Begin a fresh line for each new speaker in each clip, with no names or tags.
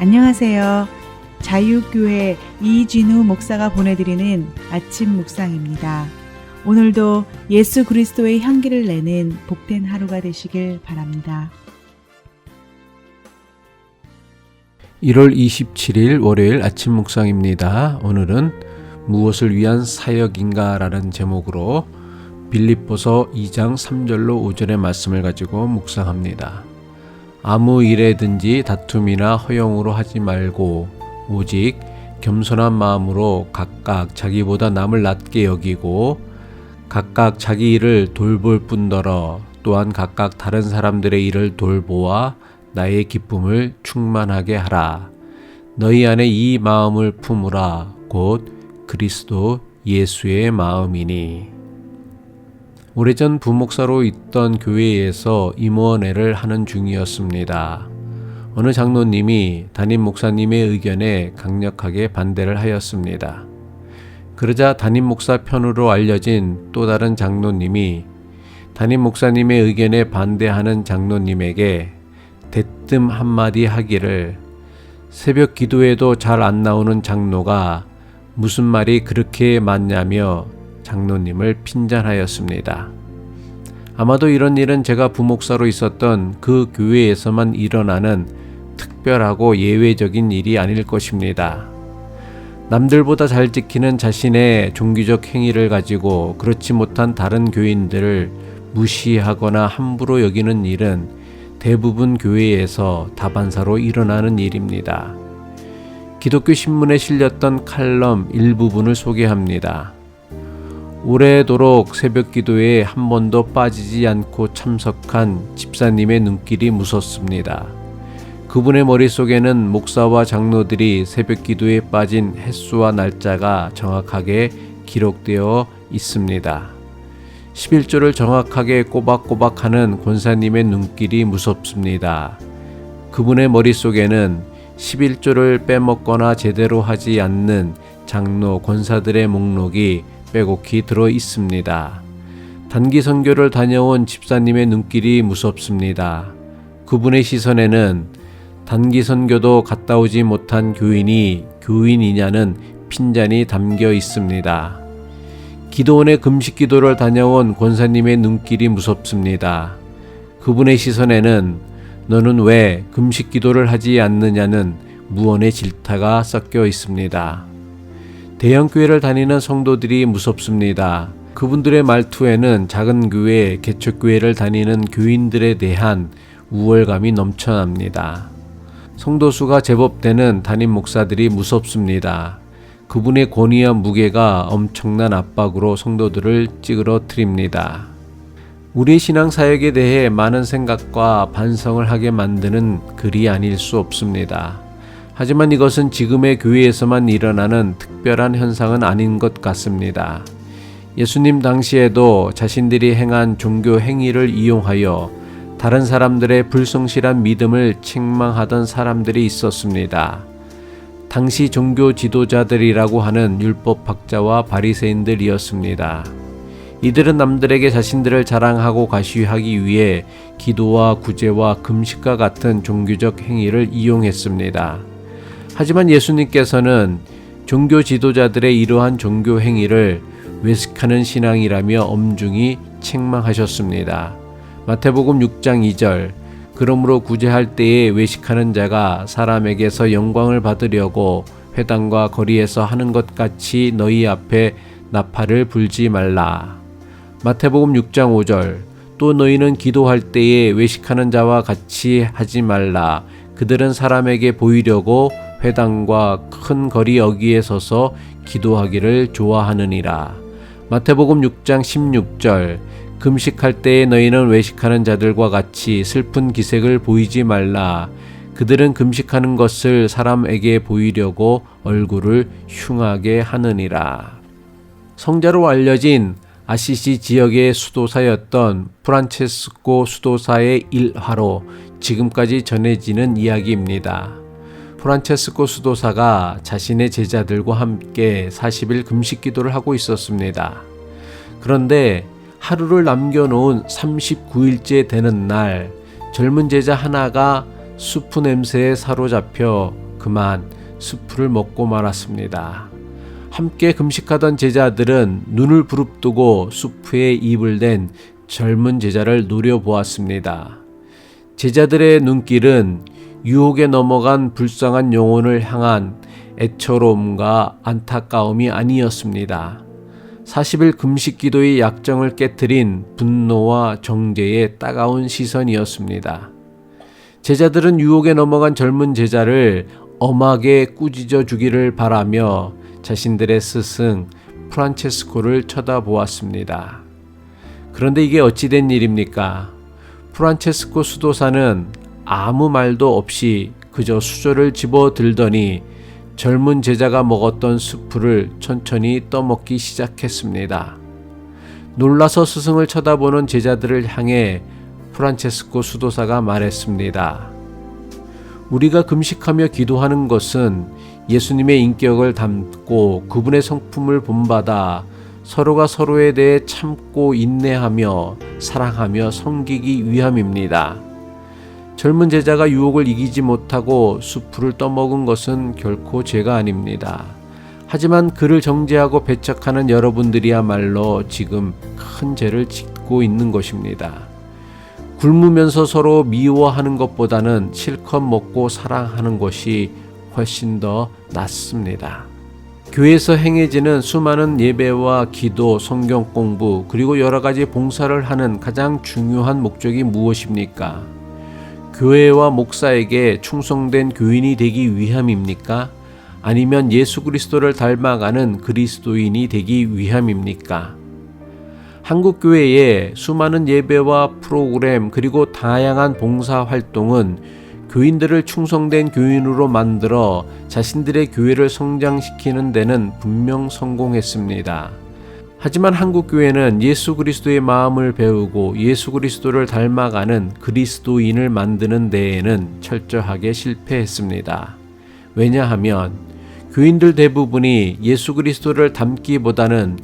안녕하세요. 자유교회 이진우 목사가 보내드리는 아침 묵상입니다. 오늘도 예수 그리스도의 향기를 내는 복된 하루가 되시길 바랍니다.
1월 27일 월요일 아침 묵상입니다. 오늘은 무엇을 위한 사역인가 라는 제목으로 빌립보서 2장 3절로 5절의 말씀을 가지고 묵상합니다. 아무 일에든지 다툼이나 허용으로 하지 말고 오직 겸손한 마음으로 각각 자기보다 남을 낮게 여기고 각각 자기 일을 돌볼 뿐더러 또한 각각 다른 사람들의 일을 돌보아 나의 기쁨을 충만하게 하라. 너희 안에 이 마음을 품으라. 곧 그리스도 예수의 마음이니. 오래전 부목사로 있던 교회에서 임원회를 하는 중이었습니다. 어느 장로님이 담임 목사님의 의견에 강력하게 반대를 하였습니다. 그러자 담임 목사 편으로 알려진 또 다른 장로님이 담임 목사님의 의견에 반대하는 장로님에게 대뜸 한마디 하기를 새벽 기도에도 잘 안 나오는 장로가 무슨 말이 그렇게 맞냐며 장로님을 핀잔하였습니다. 아마도 이런 일은 제가 부목사로 있었던 그 교회에서만 일어나는 특별하고 예외적인 일이 아닐 것입니다. 남들보다 잘 지키는 자신의 종교적 행위를 가지고 그렇지 못한 다른 교인들을 무시하거나 함부로 여기는 일은 대부분 교회에서 다반사로 일어나는 일입니다. 기독교 신문에 실렸던 칼럼 일부분을 소개합니다. 오래도록 새벽 기도에 한 번도 빠지지 않고 참석한 집사님의 눈길이 무섭습니다. 그분의 머릿속에는 목사와 장로들이 새벽 기도에 빠진 횟수와 날짜가 정확하게 기록되어 있습니다. 11조를 정확하게 꼬박꼬박 하는 권사님의 눈길이 무섭습니다. 그분의 머릿속에는 11조를 빼먹거나 제대로 하지 않는 장로, 권사들의 목록이 빼곡히 들어 있습니다. 단기 선교를 다녀온 집사님의 눈길이 무섭습니다. 그분의 시선에는 단기 선교도 갔다 오지 못한 교인이 교인이냐는 핀잔이 담겨 있습니다. 기도원의 금식 기도를 다녀온 권사님의 눈길이 무섭습니다. 그분의 시선에는 너는 왜 금식 기도를 하지 않느냐는 무언의 질타가 섞여 있습니다. 대형 교회를 다니는 성도들이 무섭습니다. 그분들의 말투에는 작은 교회, 개척 교회를 다니는 교인들에 대한 우월감이 넘쳐납니다. 성도 수가 제법 되는 담임 목사들이 무섭습니다. 그분의 권위와 무게가 엄청난 압박으로 성도들을 찌그러뜨립니다. 우리 신앙 사역에 대해 많은 생각과 반성을 하게 만드는 글이 아닐 수 없습니다. 하지만 이것은 지금의 교회에서만 일어나는 특별한 현상은 아닌 것 같습니다. 예수님 당시에도 자신들이 행한 종교 행위를 이용하여 다른 사람들의 불성실한 믿음을 책망하던 사람들이 있었습니다. 당시 종교 지도자들이라고 하는 율법 학자와 바리새인들이었습니다. 이들은 남들에게 자신들을 자랑하고 과시하기 위해 기도와 구제와 금식과 같은 종교적 행위를 이용했습니다. 하지만 예수님께서는 종교 지도자들의 이러한 종교 행위를 외식하는 신앙이라며 엄중히 책망하셨습니다. 마태복음 6장 2절 그러므로 구제할 때에 외식하는 자가 사람에게서 영광을 받으려고 회당과 거리에서 하는 것 같이 너희 앞에 나팔을 불지 말라. 마태복음 6장 5절 또 너희는 기도할 때에 외식하는 자와 같이 하지 말라. 그들은 사람에게 보이려고 회당과 큰 거리 여기에 서서 기도하기를 좋아하느니라. 마태복음 6장 16절 금식할 때에 너희는 외식하는 자들과 같이 슬픈 기색을 보이지 말라. 그들은 금식하는 것을 사람에게 보이려고 얼굴을 흉하게 하느니라. 성자로 알려진 아시시 지역의 수도사였던 프란체스코 수도사의 일화로 지금까지 전해지는 이야기입니다. 프란체스코 수도사가 자신의 제자들과 함께 40일 금식 기도를 하고 있었습니다. 그런데 하루를 남겨놓은 39일째 되는 날, 젊은 제자 하나가 수프 냄새에 사로잡혀 그만 수프를 먹고 말았습니다. 함께 금식하던 제자들은 눈을 부릅뜨고 수프에 입을 댄 젊은 제자를 노려보았습니다. 제자들의 눈길은 유혹에 넘어간 불쌍한 영혼을 향한 애처로움과 안타까움이 아니었습니다. 40일 금식 기도의 약정을 깨뜨린 분노와 정죄의 따가운 시선이었습니다. 제자들은 유혹에 넘어간 젊은 제자를 엄하게 꾸짖어 주기를 바라며 자신들의 스승 프란체스코를 쳐다보았습니다. 그런데 이게 어찌된 일입니까? 프란체스코 수도사는 아무 말도 없이 그저 수저를 집어 들더니 젊은 제자가 먹었던 수프를 천천히 떠먹기 시작했습니다. 놀라서 스승을 쳐다보는 제자들을 향해 프란체스코 수도사가 말했습니다. 우리가 금식하며 기도하는 것은 예수님의 인격을 담고 그분의 성품을 본받아 서로가 서로에 대해 참고 인내하며 사랑하며 섬기기 위함입니다. 젊은 제자가 유혹을 이기지 못하고 수프를 떠먹은 것은 결코 죄가 아닙니다. 하지만 그를 정죄하고 배척하는 여러분들이야말로 지금 큰 죄를 짓고 있는 것입니다. 굶으면서 서로 미워하는 것보다는 실컷 먹고 사랑하는 것이 훨씬 더 낫습니다. 교회에서 행해지는 수많은 예배와 기도, 성경 공부, 그리고 여러 가지 봉사를 하는 가장 중요한 목적이 무엇입니까? 교회와 목사에게 충성된 교인이 되기 위함입니까? 아니면 예수 그리스도를 닮아가는 그리스도인이 되기 위함입니까? 한국 교회의 수많은 예배와 프로그램 그리고 다양한 봉사 활동은 교인들을 충성된 교인으로 만들어 자신들의 교회를 성장시키는 데는 분명 성공했습니다. 하지만 한국 교회는 예수 그리스도의 마음을 배우고 예수 그리스도를 닮아가는 그리스도인을 만드는 데에는 철저하게 실패했습니다. 왜냐하면 교인들 대부분이 예수 그리스도를 닮기보다는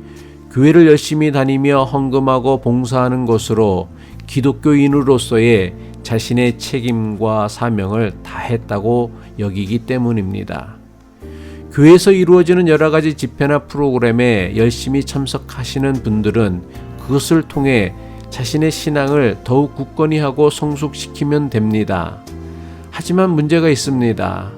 교회를 열심히 다니며 헌금하고 봉사하는 것으로 기독교인으로서의 자신의 책임과 사명을 다했다고 여기기 때문입니다. 교회에서 이루어지는 여러 가지 집회나 프로그램에 열심히 참석하시는 분들은 그것을 통해 자신의 신앙을 더욱 굳건히 하고 성숙시키면 됩니다. 하지만 문제가 있습니다.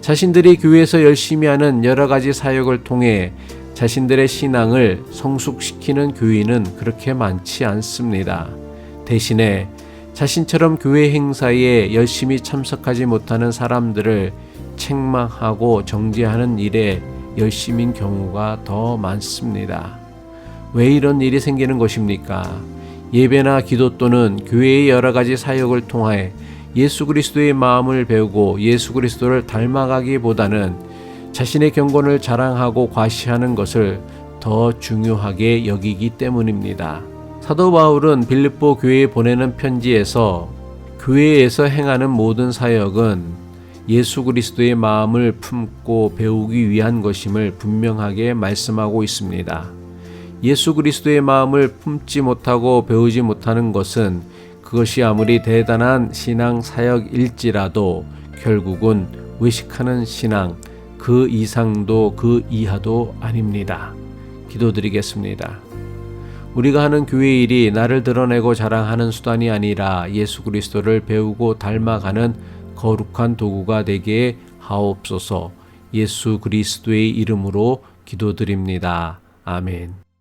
자신들이 교회에서 열심히 하는 여러 가지 사역을 통해 자신들의 신앙을 성숙시키는 교인은 그렇게 많지 않습니다. 대신에 자신처럼 교회 행사에 열심히 참석하지 못하는 사람들을 책망하고 정죄하는 일에 열심인 경우가 더 많습니다. 왜 이런 일이 생기는 것입니까? 예배나 기도 또는 교회의 여러 가지 사역을 통해 예수 그리스도의 마음을 배우고 예수 그리스도를 닮아가기보다는 자신의 경건을 자랑하고 과시하는 것을 더 중요하게 여기기 때문입니다. 사도 바울은 빌립보 교회에 보내는 편지에서 교회에서 행하는 모든 사역은 예수 그리스도의 마음을 품고 배우기 위한 것임을 분명하게 말씀하고 있습니다. 예수 그리스도의 마음을 품지 못하고 배우지 못하는 것은 그것이 아무리 대단한 신앙 사역일지라도 결국은 외식하는 신앙 그 이상도 그 이하도 아닙니다. 기도드리겠습니다. 우리가 하는 교회 일이 나를 드러내고 자랑하는 수단이 아니라 예수 그리스도를 배우고 닮아가는 거룩한 도구가 되게 하옵소서 예수 그리스도의 이름으로 기도드립니다. 아멘.